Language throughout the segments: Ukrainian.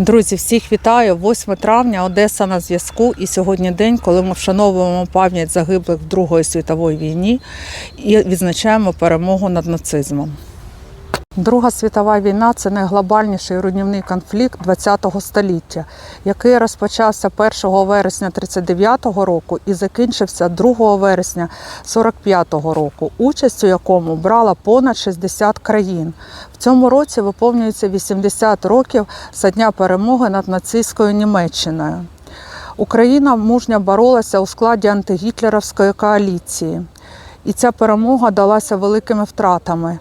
Друзі, всіх вітаю. 8 травня, Одеса на зв'язку. І сьогодні день, коли ми вшановуємо пам'ять загиблих в Другої світової війні і відзначаємо перемогу над нацизмом. Друга світова війна це найглобальніший руйнівний конфлікт ХХ століття, який розпочався 1 вересня 1939 року і закінчився 2 вересня 1945 року, участь у якому брала понад 60 країн. В цьому році виповнюється 80 років з дня перемоги над нацистською Німеччиною. Україна мужньо боролася у складі антигітлерівської коаліції. І ця перемога далася великими втратами.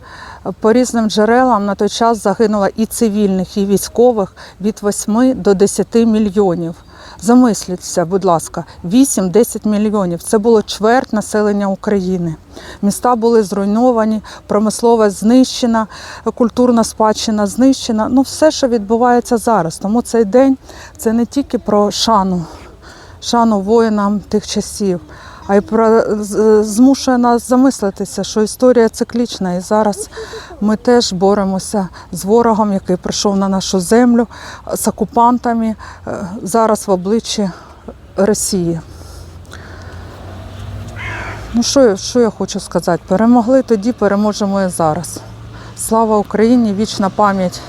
По різним джерелам на той час загинуло і цивільних, і військових від 8 до 10 мільйонів. Замисліться, будь ласка, 8-10 мільйонів. Це було чверть населення України. Міста були зруйновані, промислова знищена, культурна спадщина знищена. Ну, все, що відбувається зараз. Тому цей день це не тільки про шану, шану воїнам тих часів а й про змушує нас замислитися, що історія циклічна, і зараз ми теж боремося з ворогом, який прийшов на нашу землю, з окупантами е, зараз в обличчі Росії. Ну, що, що я хочу сказати? Перемогли тоді, переможемо і зараз. Слава Україні! Вічна пам'ять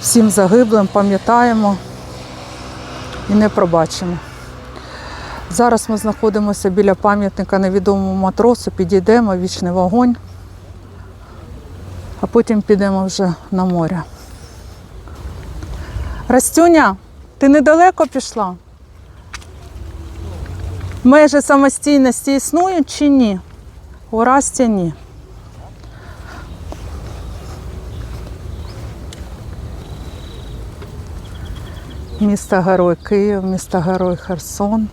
всім загиблим, пам'ятаємо і не пробачимо. Зараз ми знаходимося біля пам'ятника невідомому матросу, підійдемо, вічний вогонь, а потім підемо вже на море. Растюня, ти недалеко пішла? Межі самостійності існують чи ні? У Расті ні. Місто Герой Київ, місто Герой Херсон.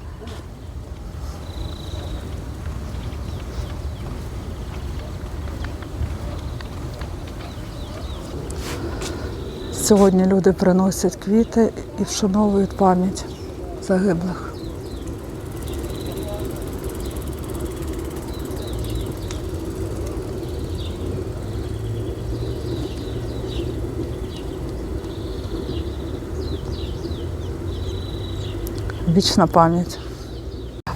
Сьогодні люди приносять квіти і вшановують пам'ять загиблих. Вічна пам'ять.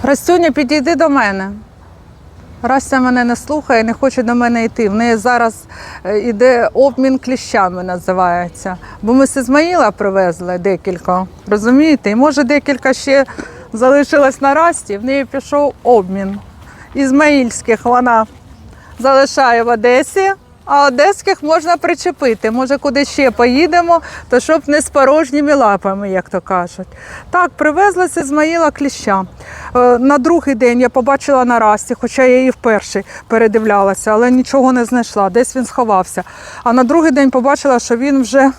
Растюня, підійди до мене. Растя мене не слухає, не хоче до мене йти. В неї зараз е, іде обмін кліщами, називається. Бо ми з Ізмаїла привезли декілька, розумієте? І може декілька ще залишилось на Расті, в неї пішов обмін. Ізмаїльських вона залишає в Одесі, а одеських можна причепити. Може, куди ще поїдемо, то щоб не з порожніми лапами, як то кажуть. Так, привезли з Ізмаїла кліща. Е, На другий день я побачила на расті, хоча я її вперше передивлялася, але нічого не знайшла. Десь він сховався. А на другий день побачила, що він вже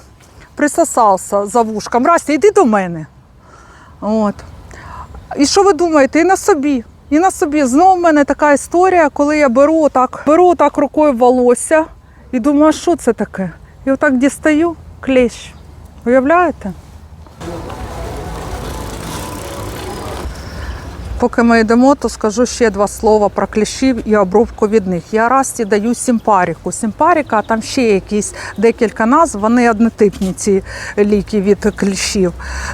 присосався за вушком. Расті, йди до мене. От. І що ви думаєте? І на собі. І на собі. Знову в мене така історія, коли я беру отак, беру отак рукою волосся і думаю, а що це таке? І отак дістаю клещ. Уявляєте? Поки ми йдемо, то скажу ще два слова про кліщів і обробку від них. Я расті даю симпаріку. Симпаріка, а там ще якісь декілька назв, вони однотипні ці ліки від кліщів.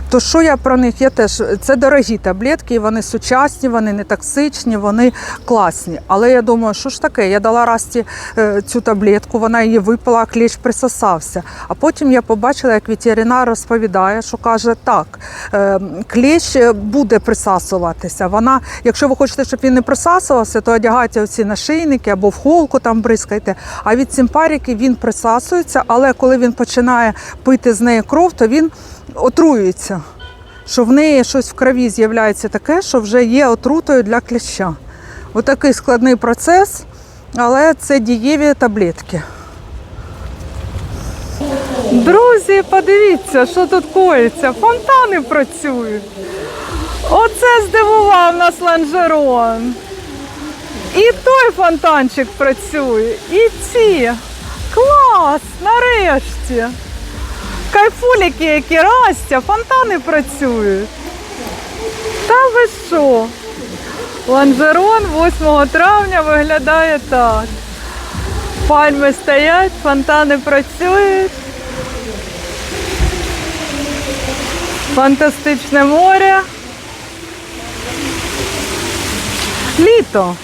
То що я про них? Я теж це дорогі таблетки, вони сучасні, вони не токсичні, вони класні. Але я думаю, що ж таке? Я дала Расті е, цю таблетку, вона її випила, а кліщ присосався. А потім я побачила, як ветеринар розповідає, що каже, так, е, кліщ буде присасуватися. Вона, якщо ви хочете, щоб він не присасувався, то одягайте оці нашийники або в холку там бризкайте. А від симпаріки він присасується, але коли він починає пити з неї кров, то він отруюється. Що в неї щось в крові з'являється таке, що вже є отрутою для кліща. Отакий складний процес, але це дієві таблетки. Друзі, подивіться, що тут коїться. Фонтани працюють. Оце здивував нас ланжерон. І той фонтанчик працює, і ці. Клас! Нарешті. Кайфуліки, які растя, фонтани працюють. Та ви що? Ланжерон 8 травня виглядає так. Пальми стоять, фонтани працюють. Фантастичне море. Літо.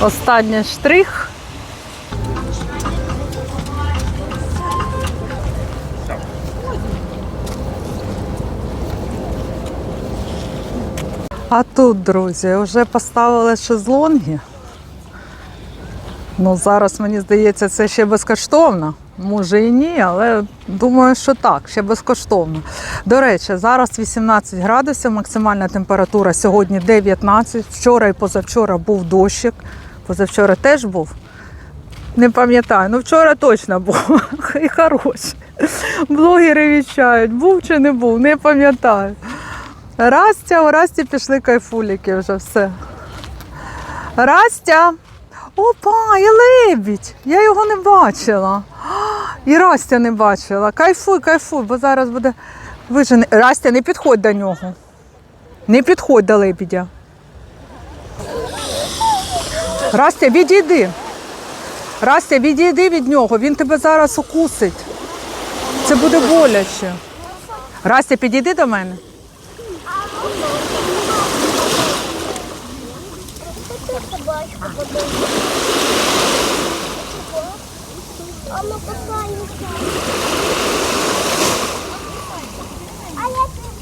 Останній штрих. А тут, друзі, вже поставили шезлонги. Ну, зараз мені здається, це ще безкоштовно. Може і ні, але думаю, що так, ще безкоштовно. До речі, зараз 18 градусів, максимальна температура сьогодні 19. Вчора і позавчора був дощик. Позавчора теж був. Не пам'ятаю, ну вчора точно був. І хороший. Блогери вічають, був чи не був, не пам'ятаю. Растя, у Расті пішли кайфуліки вже все. Растя! Опа, і лебідь! Я його не бачила. І Растя не бачила. Кайфуй, кайфуй, бо зараз буде вижений. Растя, не підходь до нього. Не підходь до лебідя. Растя, відійди. Растя, відійди від нього, він тебе зараз укусить. Це буде боляче. Растя, підійди до мене. Собачку подаю. А ну касаемся. А я тебе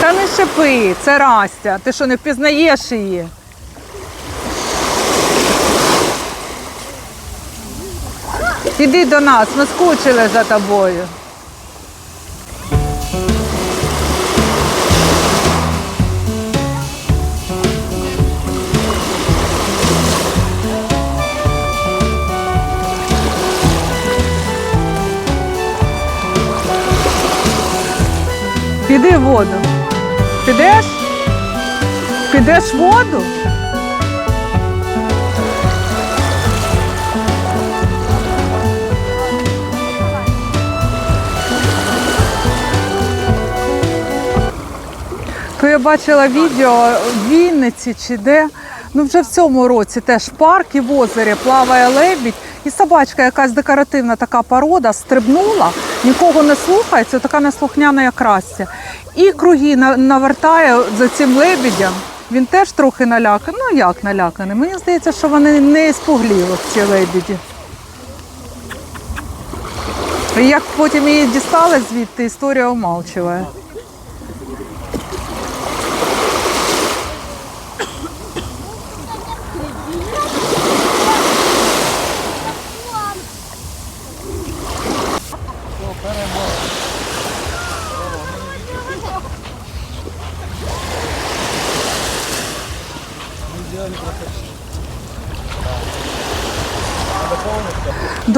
Та не шипи, це Растя. Ти що не впізнаєш її? Іди до нас, ми скучили за тобою. Піди в воду. Підеш? Підеш в воду? То я бачила відео в Вінниці чи де. Ну вже в цьому році теж парк і в озері плаває лебідь, і собачка, якась декоративна така порода, стрибнула, нікого не слухається, така неслухняна як Растя. І круги навертає за цим лебідем. Він теж трохи наляканий. Ну як наляканий? Мені здається, що вони не спугліли ці лебіді. І як потім її дістали звідти, історія умалчує.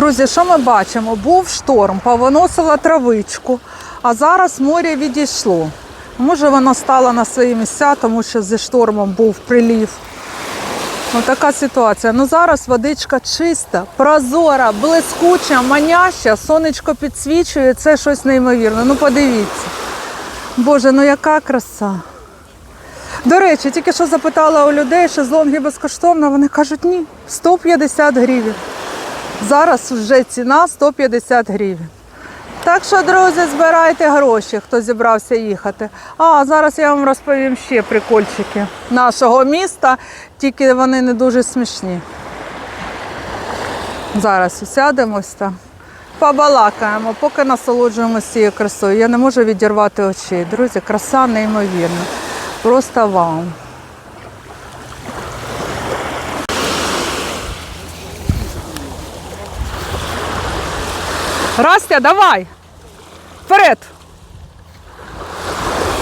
Друзі, що ми бачимо? Був шторм, повиносила травичку, а зараз море відійшло. Може, воно стало на свої місця, тому що зі штормом був прилів. Ну, така ситуація. Ну зараз водичка чиста, прозора, блискуча, маняща, сонечко підсвічує, це щось неймовірне. Ну подивіться. Боже, ну яка краса. До речі, тільки що запитала у людей, шезлонги безкоштовно, вони кажуть, ні, 150 гривень. Зараз вже ціна 150 гривень. Так що, друзі, збирайте гроші, хто зібрався їхати. А зараз я вам розповім ще прикольчики нашого міста, тільки вони не дуже смішні. Зараз сядемось та побалакаємо, поки насолоджуємося цією красою. Я не можу відірвати очей. Друзі, краса неймовірна. Просто вау. Растя, давай! Вперед!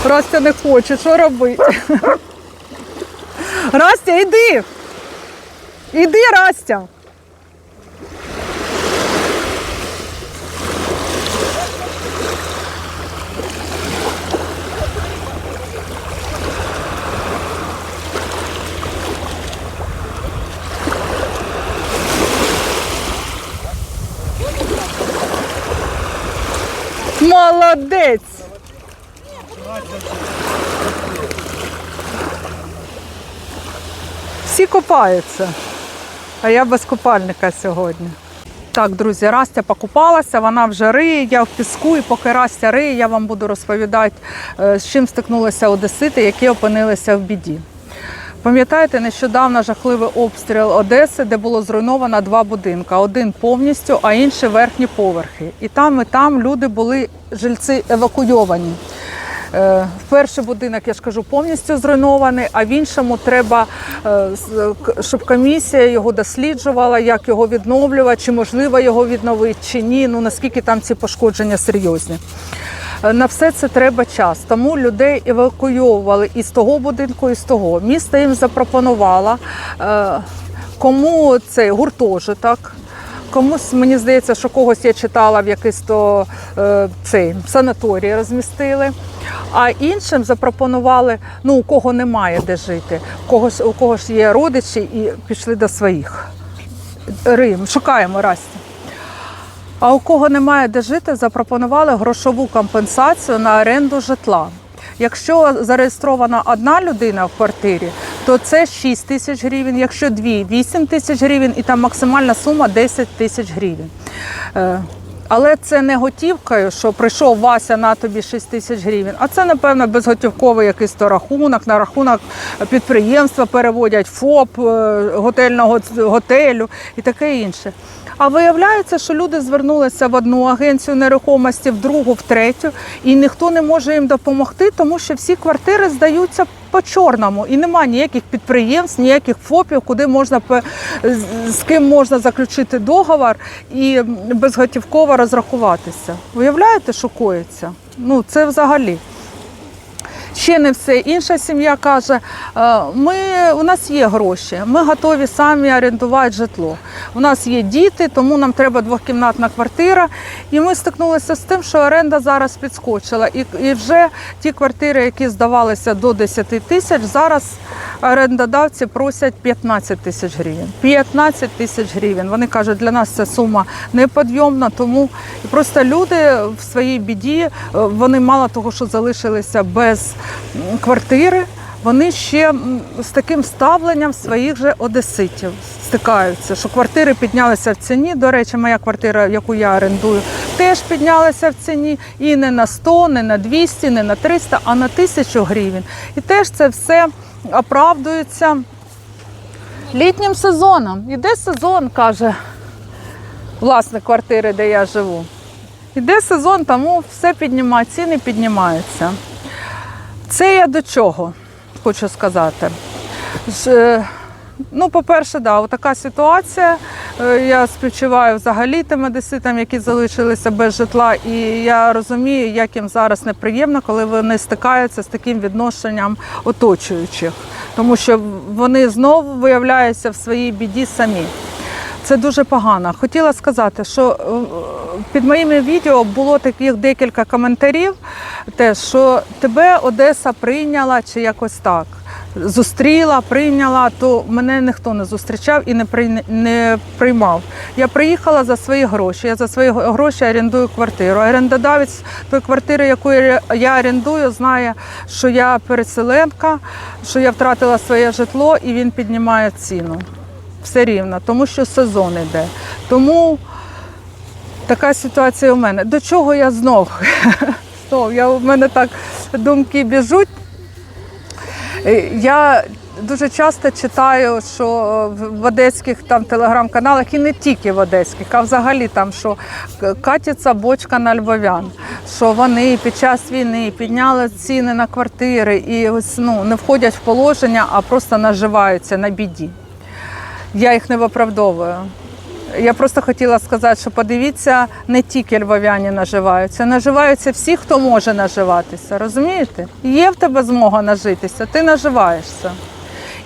Растя не хоче, що робити? Растя, йди! Іди, Растя! Молодець! Всі купаються, а я без купальника сьогодні. Так, друзі, Растя покупалася, вона вже риє, я в піску, і поки Растя риє, я вам буду розповідати, е, з чим стикнулися одесити, які опинилися в біді. Пам'ятаєте, нещодавно жахливий обстріл Одеси, де було зруйновано два будинки: один повністю, а інший верхні поверхи. І там, і там люди були жильці евакуйовані. Е, перший будинок, я ж кажу, повністю зруйнований, а в іншому треба, е, щоб комісія його досліджувала, як його відновлювати, чи можливо його відновити, чи ні. Ну наскільки там ці пошкодження серйозні. Е, На все це треба час. Тому людей евакуйовували і з того будинку, і з того. Місто їм запропонувало, е, кому цей гуртожиток. Комусь мені здається, що когось я читала в якийсь то е, цей санаторій розмістили. А іншим запропонували, ну у кого немає де жити, у когось у кого ж є родичі і пішли до своїх. Рим, шукаємо Расті. А у кого немає де жити, запропонували грошову компенсацію на оренду житла. Якщо зареєстрована одна людина в квартирі, то це 6 тисяч гривень, якщо дві 8 тисяч гривень, і там максимальна сума 10 тисяч гривень. Е, Але це не готівкою, що прийшов Вася на тобі 6 тисяч гривень, а це, напевно, безготівковий якийсь то рахунок, на рахунок підприємства переводять ФОП, е, готельного готелю і таке інше. А виявляється, що люди звернулися в одну агенцію нерухомості, в другу, в третю, і ніхто не може їм допомогти, тому що всі квартири здаються по чорному, і немає ніяких підприємств, ніяких ФОПів, куди можна з- ким можна заключити договор і безготівково розрахуватися. Уявляєте, що коїться? Ну це взагалі. Ще не все. Інша сім'я каже: «Е, ми, у нас є гроші, ми готові самі орендувати житло. У нас є діти, тому нам треба двохкімнатна квартира. І ми стикнулися з тим, що оренда зараз підскочила. І, і вже ті квартири, які здавалися до 10 тисяч, зараз орендодавці просять 15 тисяч гривень. 15 тисяч гривень. Вони кажуть, для нас ця сума неподйомна, тому просто люди в своїй біді, е, вони мало того, що залишилися без квартири, вони ще з таким ставленням своїх же одеситів стикаються, що квартири піднялися в ціні. До речі, моя квартира, яку я орендую, теж піднялася в ціні і не на 100, не на 200, не на 300, а на 1000 гривень. І теж це все оправдується літнім сезоном. Іде сезон, каже власник квартири, де я живу. Іде сезон, тому все піднімає, ціни піднімаються. Це я до чого хочу сказати. Е, Ну, по-перше, да, така ситуація. Е, Я співчуваю взагалі тим одеситам, які залишилися без житла, і я розумію, як їм зараз неприємно, коли вони стикаються з таким відношенням оточуючих, тому що вони знову виявляються в своїй біді самі. Це дуже погано. Хотіла сказати, що е, під моїми відео було таких декілька коментарів, теж, що тебе Одеса прийняла чи якось так. Зустріла, прийняла, то мене ніхто не зустрічав і не прийня- не приймав. Я приїхала за свої гроші. Я за свої гроші орендую квартиру. Орендодавець тої квартири, яку я орендую, знає, що я переселенка, що я втратила своє житло, і він піднімає ціну все рівно, тому що сезон іде. Тому така ситуація у мене. До чого я знов? Знов, я, у мене так думки біжуть. Е, Я дуже часто читаю, що в в одеських там телеграм-каналах, і не тільки в одеських, а взагалі там, що к- катиться бочка на львов'ян, що вони під час війни підняли ціни на квартири і ось ну не входять в положення, а просто наживаються на біді. Я їх не виправдовую. Я просто хотіла сказати, що подивіться, не тільки львов'яні наживаються, наживаються всі, хто може наживатися. Розумієте? Є в тебе змога нажитися, ти наживаєшся.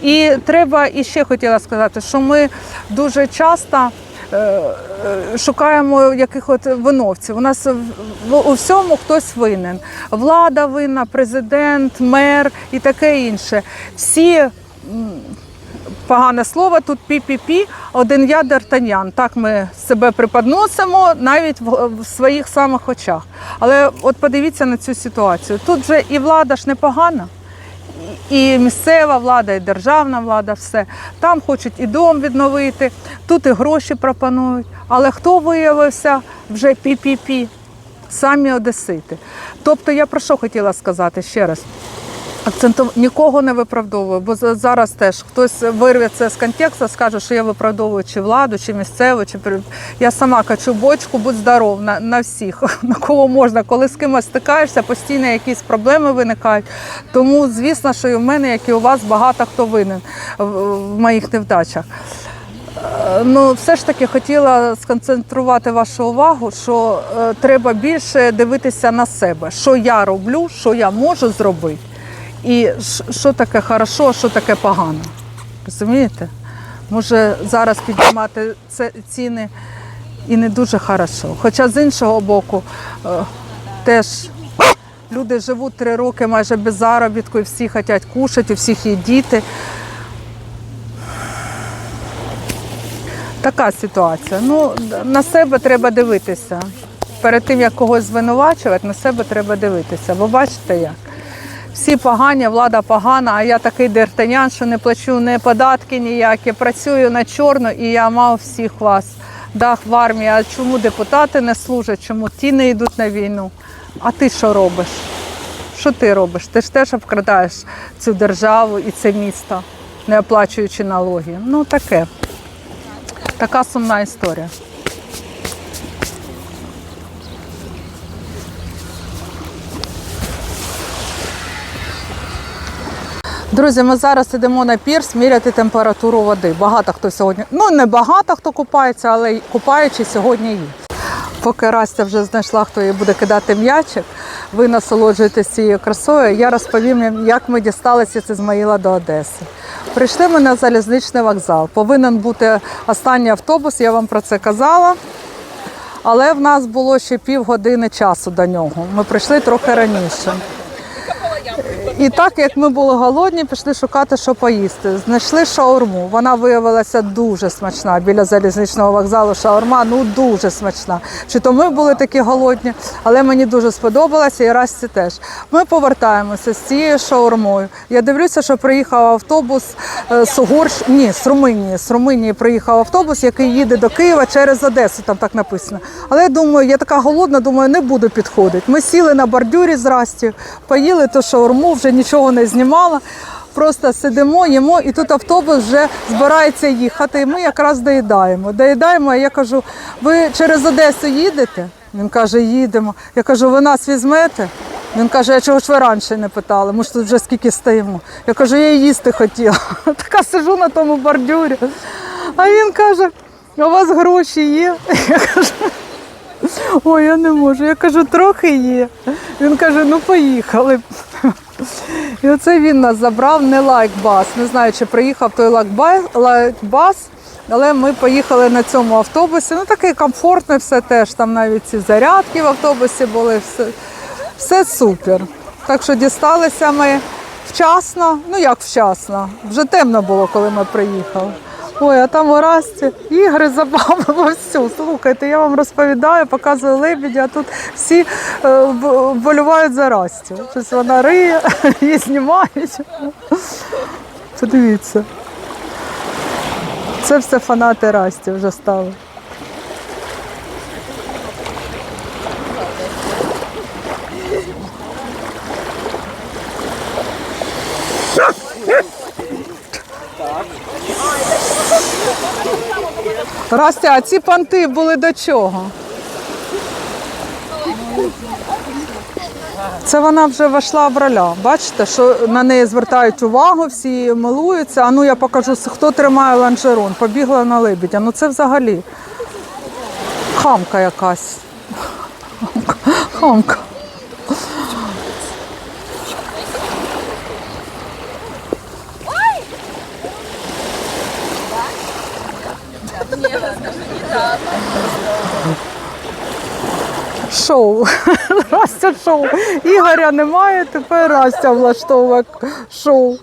І треба і ще хотіла сказати, що ми дуже часто е, е, шукаємо яких от виновців. У нас у всьому хтось винен. Влада винна, президент, мер і таке інше. Всі погане слово, тут пі-пі-пі, один я Д'Артаньян. Так ми себе преподносимо навіть в своїх самих очах. Але от подивіться на цю ситуацію. Тут же і влада ж непогана, і місцева влада, і державна влада, все. Там хочуть і дом відновити, тут і гроші пропонують. Але хто виявився вже пі-пі-пі? Самі одесити. Тобто я про що хотіла сказати ще раз. Акценту нікого не виправдовую, бо за- зараз теж хтось вирве це з контексту, скаже, що я виправдовую чи владу, чи місцеву, чи я сама качу бочку, будь здоров на, на всіх, на кого можна. Коли з кимось стикаєшся, постійно якісь проблеми виникають. Тому, звісно, що і в мене, як і у вас, багато хто винен в, в моїх невдачах. Е, Ну, все ж таки хотіла сконцентрувати вашу увагу, що е, треба більше дивитися на себе, що я роблю, що я можу зробити, і що таке хорошо, а що таке погано. Розумієте? Може зараз піднімати ціни і не дуже хорошо. Хоча з іншого боку, е, теж люди живуть три роки майже без заробітку, і всі хочуть кушати, у всіх є діти. Така ситуація. Ну, на себе треба дивитися. Перед тим, як когось звинувачувати, на себе треба дивитися. Бо бачите як? Всі погані, влада погана, а я такий дертанян, що не плачу ні податки ніякі, працюю на чорно і я мав всіх вас. Дах в армії, а чому депутати не служать, чому ті не йдуть на війну? А ти що робиш? Що ти робиш? Ти ж теж обкрадаєш цю державу і це місто, не оплачуючи налоги. Ну таке. Така сумна історія. Друзі, ми зараз йдемо на пірс міряти температуру води. Багато хто сьогодні, ну не багато хто купається, але купаючи сьогодні є. Поки Растя вже знайшла, хто їй буде кидати м'ячик, ви насолоджуєтесь цією красою. Я розповім як ми дісталися з Ізмаїла до Одеси. Прийшли ми на залізничний вокзал. Повинен бути останній автобус, я вам про це казала. Але в нас було ще півгодини часу до нього. Ми прийшли трохи раніше. І так як ми були голодні, пішли шукати, що поїсти. Знайшли шаурму. Вона виявилася дуже смачна біля залізничного вокзалу. Шаурма ну дуже смачна. Чи то ми були такі голодні, але мені дуже сподобалося і Расті теж. Ми повертаємося з цією шаурмою. Я дивлюся, що приїхав автобус е, з Угорщ... Ні, з Румунії. З Румунії приїхав автобус, який їде до Києва через Одесу. Там так написано. Але я думаю, я така голодна, думаю, не буду підходити. Ми сіли на бордюрі з Расті, поїли ту шаурму, вже нічого не знімала. Просто сидимо, їмо, і тут автобус вже збирається їхати. І ми якраз доїдаємо. Доїдаємо, а я кажу, ви через Одесу їдете? Він каже, їдемо. Я кажу, ви нас візьмете? Він каже, а чого ж ви раніше не питали? Ми ж тут вже скільки стоїмо. Я кажу, я їсти хотіла. Така сижу на тому бордюрі. А він каже, у вас гроші є? Я кажу, ой, я не можу. Я кажу, трохи є. Він каже, ну поїхали. І оце він нас забрав, не лайкбас. Не знаю, чи приїхав той лайкбас, але ми поїхали на цьому автобусі. Ну такий комфортний все теж. Там навіть ці зарядки в автобусі були, все, все супер. Так що дісталися ми вчасно, ну як вчасно, вже темно було, коли ми приїхали. Ой, а там у Расті ігри забави вовсю. Слухайте, я вам розповідаю, показую лебеді, а тут всі е, вболівають за Растю. Щось вона риє, її знімають. Подивіться. Це все фанати Расті вже стали. Растя, а ці панти були до чого? Це вона вже вийшла в роля. Бачите, що на неї звертають увагу, всі милуються. А ну я покажу, хто тримає ланжерон. Побігла на лебідя. Ну це взагалі хамка якась. Хамка. шоу. Растя шоу. Ігоря немає, тепер Растя влаштовує шоу.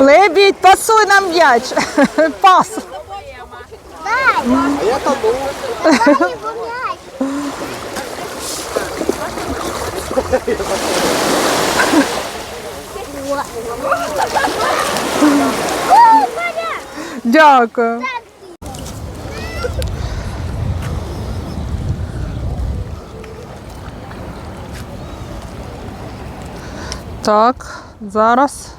Лебідь, пасуй нам м'яч. Пас. А я! О, Ваня! Дякую. Так, зараз.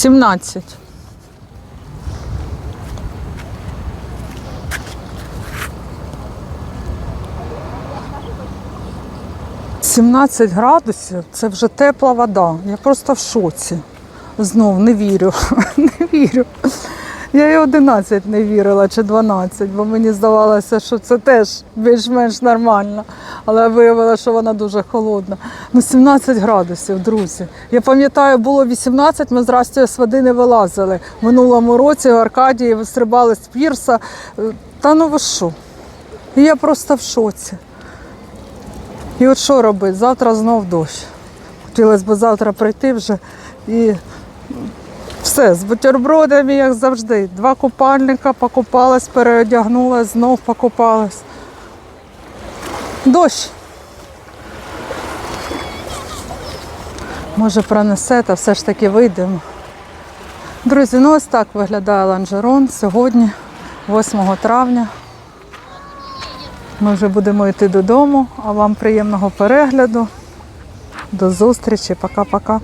17. Сімнадцять градусів це вже тепла вода. Я просто в шоці. Знов не вірю, не вірю. Я і 11 не вірила, чи 12, бо мені здавалося, що це теж більш-менш нормально. Але виявилося, що вона дуже холодна. Ну, 17 градусів, друзі. Я пам'ятаю, було 18, ми з Растю з води не вилазили. В минулому році в Аркадії стрибали з пірса. Та ну ви що? І я просто в шоці. І от що робити? Завтра знов дощ. Хотілося б завтра прийти вже і все, з бутербродами, як завжди. Два купальника, покупалась, переодягнулась, знов покупалась. Дощ. Може пронесе, та все ж таки вийдемо. Друзі, ну ось так виглядає ланжерон сьогодні, 8 травня. Ми вже будемо йти додому, а вам приємного перегляду. До зустрічі, пока-пока.